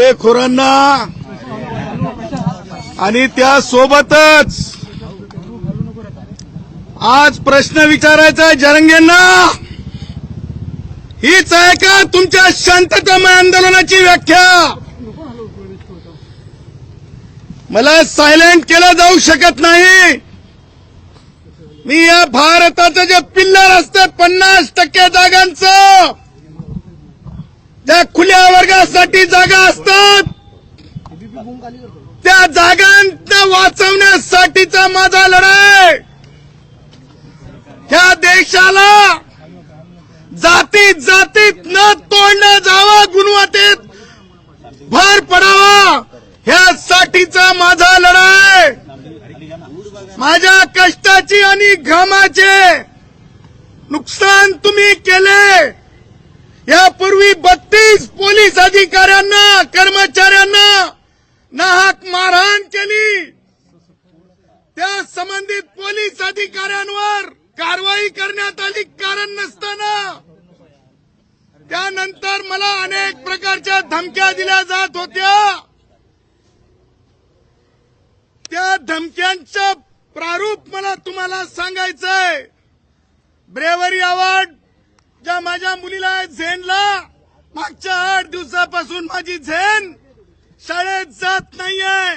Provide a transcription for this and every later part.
हल्लेखोरांना आणि त्या सोबतच आज प्रश्न विचारायचा जरंगेंना. हीच आहे का तुमच्या शांततामय आंदोलनाची व्याख्या? मला सायलेंट केलं जाऊ शकत नाही. मी या भारताचं जे पिल्लर असतं पन्नास टक्के जागांचं त्या खुल्या वर्गासाठी जागा असतात. त्या जागांना वाचवण्यासाठीचा माझा लढाई. ह्या देशाला जातीत जातीत न तोडलं जावं गुणवत्तेत भर पडावा ह्यासाठीचा माझा लढाई. माझ्या कष्टाची आणि घामाचे नुकसान तुम्ही केले. यापूर्वी बत्तीस पोलीस अधिकाऱ्यांना कर्मचाऱ्यांना नाहक मारहाण केली. त्या संबंधित पोलीस अधिकाऱ्यांवर कारवाई करण्यात आली कारण नसताना. त्यानंतर मला अनेक प्रकारच्या धमक्या दिल्या जात होत्या. त्या धमक्यांचं प्रारूप मला तुम्हाला सांगायचंय. ब्रेवरी अवॉर्ड ज्या माझ्या मुलीला आहे झेनला मागच्या आठ दिवसापासून माझी झेन शाळेत जात नाहीये.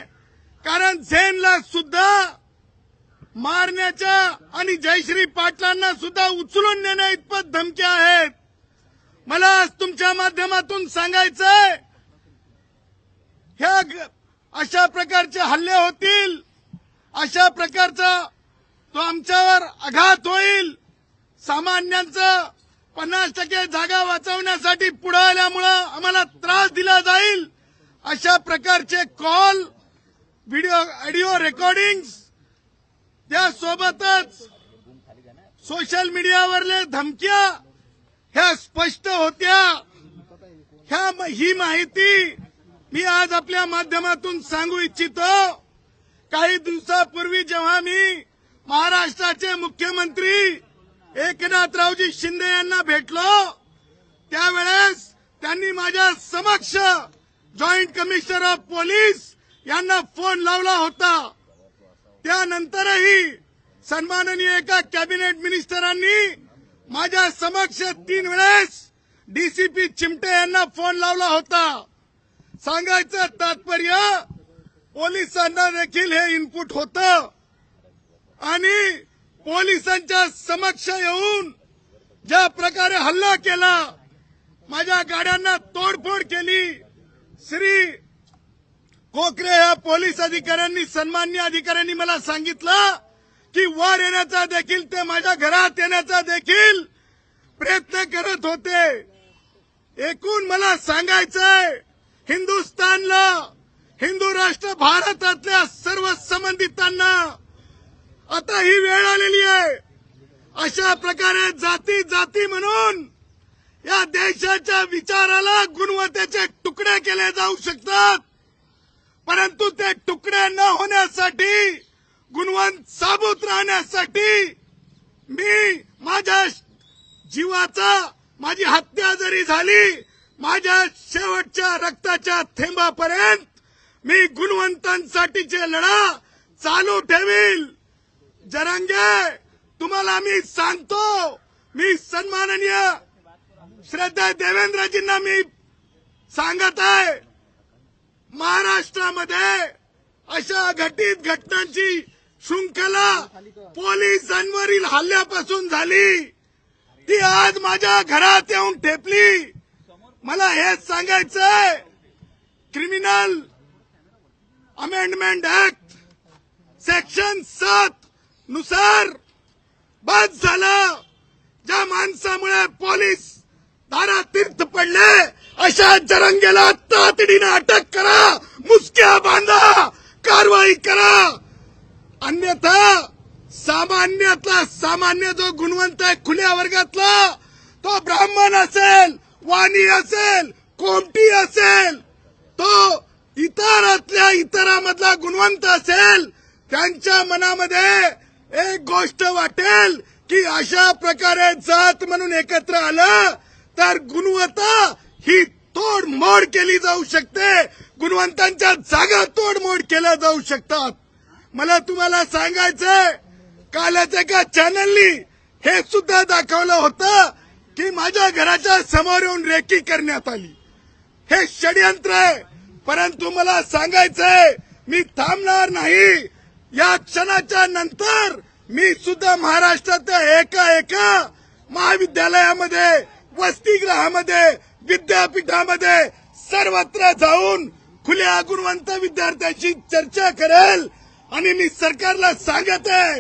कारण झेनला सुद्धा मारण्याच्या आणि जयश्री पाटलांना सुद्धा उचलून नेण्या इतपत धमक्या आहेत. मला आज तुमच्या माध्यमातून सांगायचंय ह्या ग- अशा प्रकारचे हल्ले होतील अशा प्रकारचा तो आमच्यावर आघात होईल. सामान्यांचं पन्नास टक्के जागा वाचवण्यासाठी पुढे आल्यामुळं आम्हाला त्रास दिला जाईल. अशा प्रकारचे कॉल व्हिडिओ ऑडिओ रेकॉर्डिंग्स त्यासोबतच सोशल मीडियावरले धमक्या ह्या स्पष्ट होत्या. ह्या ही माहिती मी आज आपल्या माध्यमातून सांगू इच्छितो. काही दिवसापूर्वी जेव्हा मी महाराष्ट्राचे मुख्यमंत्री एकनाथरावजी शिंदे यांना भेटलो. त्यावेळेस त्यांनी माझ्या समक्ष जॉईंट कमिशनर ऑफ पोलीस यांना फोन लावला होता. त्यानंतरही सन्माननीय एका कॅबिनेट मिनिस्टरांनी माझ्या समक्ष तीन वेळेस डीसीपी चिमटे यांना फोन लावला होता. सांगायचं तात्पर्य पोलिसांना देखील हे इनपुट होतं. आणि पोलिसांच्या समक्ष येऊन ज्या प्रकारे हल्ला केला माझ्या गाड्यांना तोडफोड केली श्री कोकरे या पोलीस अधिकाऱ्यांनी सन्मान्य अधिकाऱ्यांनी मला सांगितलं की वर येण्याचा देखील ते माझ्या घरात येण्याचा देखील प्रयत्न करत होते. एकूण मला सांगायचंय हिंदुस्थानला हिंदू राष्ट्र भारतातल्या सर्व संबंधितांना आता ही वेळ आलेली आहे. अशा प्रकारे जाती जाती म्हणून या देशाच्या विचाराला गुणवत्तेचे तुकडे केले जाऊ शकतात. परंतु ते तुकडे न होण्यासाठी गुणवंत साबूत राहण्यासाठी मी माझ्या जीवाचा माझी हत्या जरी झाली माझ्या शेवटच्या रक्ताच्या थेंबापर्यंत मी गुणवंतांसाठीचे लढा चालू ठेवील. जरांगे तुम्हाला मी सांगतो मी सन्माननीय श्रद्धा देवेंद्रजींना मी सांगत आहे महाराष्ट्रामध्ये अशा घटित घटनांची शृंखला पोलीस जनवरील हल्ल्यापासून झाली. ती आज माझ्या घरात येऊन ठेपली. मला हेच सांगायचंय क्रिमिनल अमेंडमेंट ऍक्ट सेक्शन सात नुसार बाद झालं. ज्या माणसामुळे पोलीस दारात तीर्थ पडले अशा जरंगेला तातडीनं अटक करा मुसक्या बांधा कारवाई करा. अन्यथा सामान्यातला सामान्य जो गुणवंत आहे खुल्या वर्गातला तो ब्राह्मण असेल वाणी असेल कोमटी असेल तो इतरातल्या इतरामधला गुणवंत असेल त्यांच्या मनामध्ये एक गोष्ट वाटेल की अशा प्रकारे जात म्हणून एकत्र आलं तर गुणवत्ता ही तोडमोड केली जाऊ शकते. गुणवंतांच्या जागा तोडमोड केल्या जाऊ शकतात. मला तुम्हाला सांगायचंय कालच एका चॅनलनी हे सुद्धा दाखवलं होतं की माझ्या घराच्या समोर येऊन रेकी करण्यात आली. हे षडयंत्र आहे. परंतु मला सांगायचंय मी थांबणार नाही. या क्षणाच्या नंतर मी सुद्धा महाराष्ट्राच्या एका एका महाविद्यालयामध्ये वसतिगृहामध्ये विद्यापीठामध्ये सर्वत्र जाऊन खुल्या गुणवंत विद्यार्थ्यांशी चर्चा करेल. आणि मी सरकारला सांगत आहे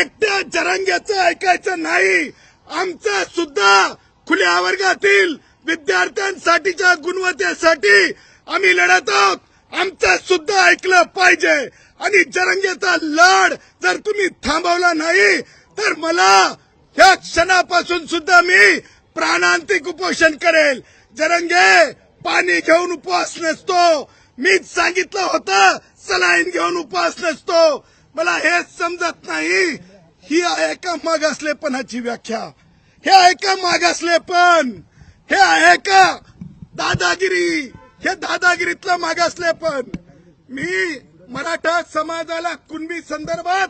एकट्या जरांग्याचं ऐकायचं नाही. आमचा सुद्धा खुल्या वर्गातील विद्यार्थ्यांसाठीच्या गुणवत्तेसाठी आम्ही लढत आहोत. आमचं सुद्धा ऐकलं पाहिजे. आणि जरंगेचा लढ जर तुम्ही थांबवला नाही तर मला ह्या क्षणापासून सुद्धा मी प्राणांतिक उपोषण करेल. जरंगे पाणी घेऊन उपवास नसतो. मीच सांगितलं होतं सलाईन घेऊन उपवास नसतो. मला हेच समजत नाही. ही आहे का मागासलेपणाची व्याख्या? हे आहे का मागासलेपण? हे आहे का दादागिरी? हे दादागिरीतलं मागासलेपण मी मराठा समाजाला कुणबी संदर्भात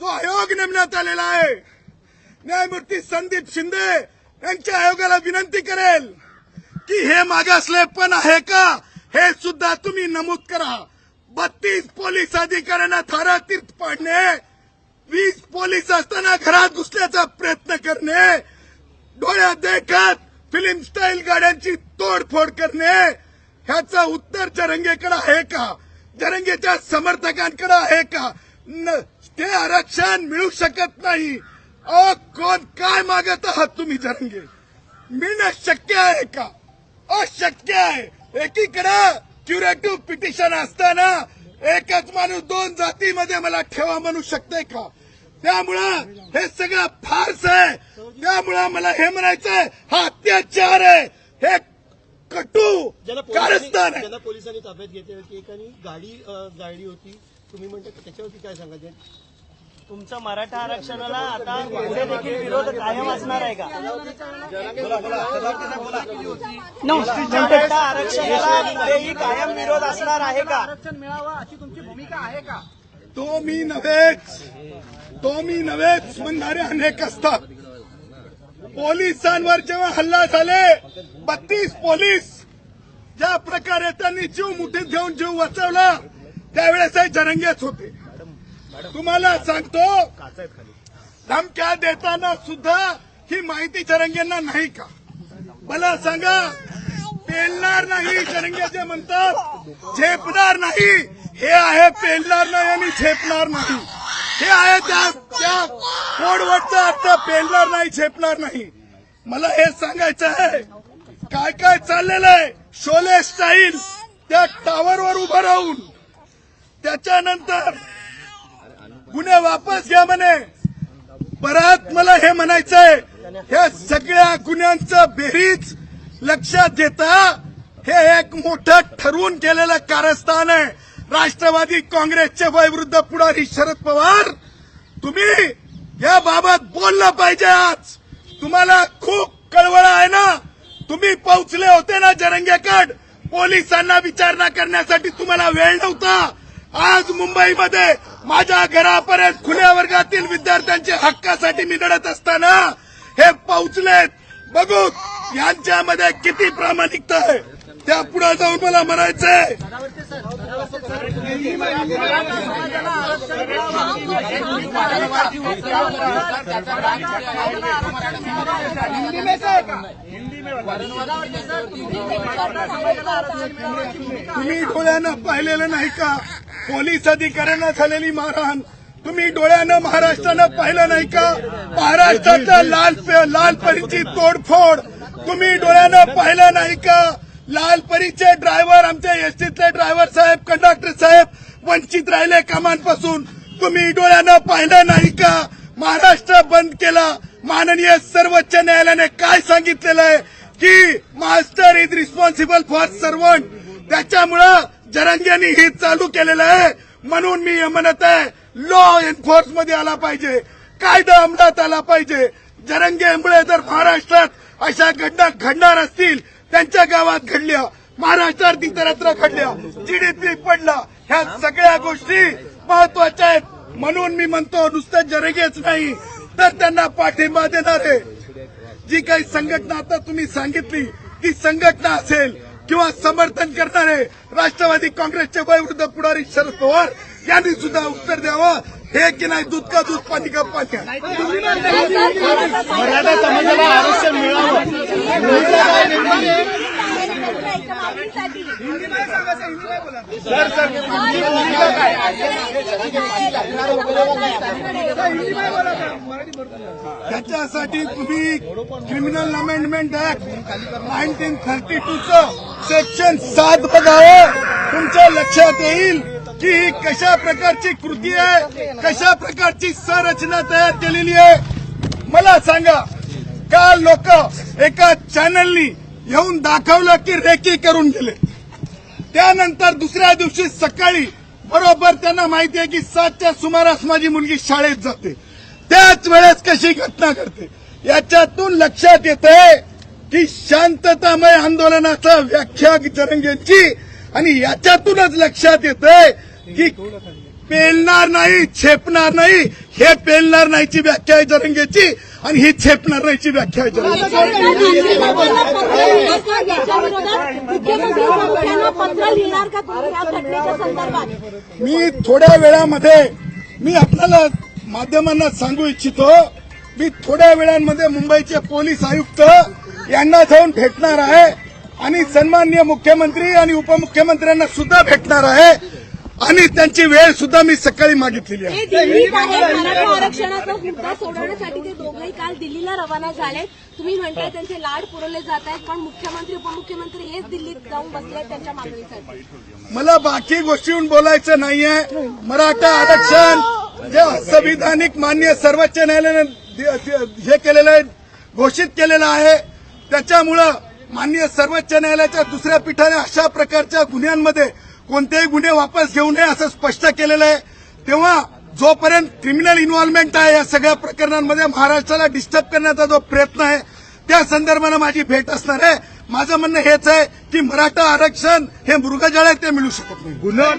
जो आयोग नेमण्यात आलेला आहे. न्यायमूर्ती संदीप शिंदे यांच्या आयोगाला विनंती करेल की हे मागासलेपण आहे का? हे सुद्धा तुम्ही नमूद करा. बत्तीस पोलीस अधिकाऱ्यांना थारा तीर्थ पाडणे वीस पोलीस असताना घरात घुसण्याचा प्रयत्न करणे डोळ्यात देखत फिल्म स्टाईल गाड्यांची तोडफोड करणे ह्याचं उत्तर जरंगेकडे आहे का? जरंगेच्या समर्थकांकडे आहे का? न- ते आरक्षण मिळू शकत नाही. अ कोण काय मागत आहात तुम्ही जरंगे? मिळणं शक्य आहे का? अशक्य आहे. एकीकडे क्युरेटिव्ह पिटिशन असताना एकच माणूस दोन जातीमध्ये मला ठेवा म्हणू शकते का? त्यामुळं हे सगळं फारस आहे. त्यामुळं मला हे म्हणायचंय हा अत्याचार आहे. हे ज्याला कारस्थान पोलिसांनी आहे ज्याला पोलिसांनी ताब्यात घेतली एक आणि गाडी अ, जाळली होती. तुम्ही म्हणता की त्याच्यावरती काय सांगायचे तुमचं मराठा आरक्षणाला आता पुढे देखील विरोध कायम असणार आहे का? मराठा आरक्षणाला पुढेही कायम विरोध असणार आहे का? आरक्षण मिळावं अशी तुमची भूमिका आहे का? तो मी नव्हेच. तो मी नव्हेच म्हणणारे अनेक असतात. पोलिसांवर जेव्हा हल्ला झाले बत्तीस पोलीस ज्या प्रकारे त्यांनी जीव मुठीत घेऊन जीव वाचवला त्यावेळेस हे जरंगेच होते. तुम्हाला सांगतो धमक्या देताना सुद्धा ही माहिती जरंगेंना नाही का? मला सांगा पेलणार नाही जरंगे जे म्हणतात झेपणार नाही. हे आहे पेलणार नाही आणि झेपणार नाही. हे आहे त्या त्या कोडवटचा अर्थ पेलणार नाही झेपणार नाही. मला हे सांगायचं आहे काय काय चाललेलं आहे? शोले स्टाईल त्या टावरवर उभं राहून. त्याच्यानंतर गुन्हे वापस घ्या म्हणे. परत मला हे म्हणायचंय ह्या सगळ्या गुन्ह्यांचं बेरीज लक्षात घेता हे एक मोठं ठरवून केलेलं कारस्थान आहे. राष्ट्रवादी काँग्रेसचे वयवृद्ध पुढारी शरद पवार तुम्ही या बाबत बोललं पाहिजे आज. तुम्हाला खूप कळवळ आहे ना? तुम्ही पोहोचले होते ना जरंगेकड? पोलिसांना विचारणा करण्यासाठी तुम्हाला वेळ नव्हता. आज मुंबईमध्ये माझ्या घरापर्यंत खुल्या वर्गातील विद्यार्थ्यांच्या हक्कासाठी मी लढत असताना हे पोहोचलेत. बघू यांच्यामध्ये किती प्रामाणिकता आहे. त्या पुढे जाऊन मला म्हणायचंय. तुम्ही डोळ्यानं पाहिलेलं नाही का? पोलीस अधिकाऱ्यांना झालेली मारहाण. तुम्ही डोळ्यानं महाराष्ट्रानं पाहिलं नाही का? महाराष्ट्राच्या लाल लाल परीची तोडफोड. तुम्ही डोळ्यानं पाहिलं नाही का? लाल परीचे ड्रायव्हर आमच्या एसटीतले ड्रायव्हर साहेब कंडक्टर साहेब वंचित राहिले कामांपासून. तुम्ही डोळ्यानं पाहिलं नाही का? महाराष्ट्र बंद केला. माननीय सर्वोच्च न्यायालयाने काय सांगितलेलं आहे? की master is responsible for servant. त्याच्यामुळं जरंग्यांनी हे चालू केलेलं आहे. म्हणून मी हे म्हणत आहे लॉ एन्फोर्समध्ये आला पाहिजे. कायदा अंमलात आला पाहिजे. जरंगे जर महाराष्ट्रात अशा घटना घडणार असतील त्यांच्या गावात घडल्या. महाराष्ट्रात इतरत्र घडल्या. जीडीपी पडला. ह्या सगळ्या गोष्टी महत्त्वाच्या आहेत. म्हणून मी म्हणतो नुसतं जरगेच नाही तर त्यांना पाठिंबा देणार आहे. जी काही संघटना आता तुम्ही सांगितली ती संघटना असेल किंवा समर्थन करणारे राष्ट्रवादी काँग्रेसचे वयवृद्ध पुढारी शरद पवार यांनी सुद्धा उत्तर द्यावं. हे की नाही दूध का दूध पाणी का पाणी मराठा समाजाला आरक्षण त्याच्यासाठी तुम्ही criminal amendment act nineteen thirty two चं सेक्शन सात बघावं. तुमच्या लक्षात येईल. की कशा प्रकारची कृती आहे कशा प्रकारची संरचना तयार केलेली आहे मला सांगा. काल लोक एका चॅनलनी येऊन दाखवलं की रेकी करून गेले. त्यानंतर दुसऱ्या दिवशी सकाळी बरोबर त्यांना माहिती आहे की सातच्या सुमारास माझी मुलगी शाळेत जाते. त्याच वेळेस कशी घटना घडते? याच्यातून लक्षात येते की शांततामय आंदोलनाचा व्याख्या जरंगेंची आणि याच्यातूनच लक्षात येते की पेलणार नाही छेपणार नाही. हे पेलणार नाहीची व्याख्या आहे जरंगेची आणि ही छेपणार नाहीची व्याख्या आहे जरंगेची. मी थोड्या वेळामध्ये मी आपल्याला माध्यमांना सांगू इच्छितो मी थोड्या वेळांमध्ये मुंबईचे पोलीस आयुक्त यांना जाऊन भेटणार आहे आणि सन्माननीय मुख्यमंत्री आणि उपमुख्यमंत्र्यांना सुद्धा भेटणार आहे. आणि त्यांची वेळ सुद्धा मी सकाळी मागितलेली आहे. आरक्षणाचा मुद्दा सोडवण्यासाठी ते दोघंही काल दिल्लीला रवाना झालेत. तुम्ही म्हणताय त्यांचे लाड पुरवले जात आहेत पण मुख्यमंत्री उपमुख्यमंत्री हेच दिल्लीत जाऊन बसले त्यांच्या मागणीसाठी. मला बाकी गोष्टीहून बोलायचं नाहीये. मराठा आरक्षण जे संविधानिक मान्य सर्वोच्च न्यायालयाने हे केलेलं आहे घोषित केलेलं आहे. त्याच्यामुळं मान्य सर्वोच्च न्यायालयाच्या दुसऱ्या पीठाने अशा प्रकारच्या गुन्ह्यांमध्ये कोणतेही गुन्हे वापस घेऊ नये असं स्पष्ट केलेलं आहे. तेव्हा जोपर्यंत क्रिमिनल इन्व्हॉल्वमेंट आहे या सगळ्या प्रकरणांमध्ये महाराष्ट्राला डिस्टर्ब करण्याचा जो प्रयत्न आहे त्या संदर्भानं माझी भेट असणार आहे. माझं म्हणणं हेच आहे की मराठा आरक्षण हे मृगजळ आहे ते मिळू शकत नाही. गुन्हा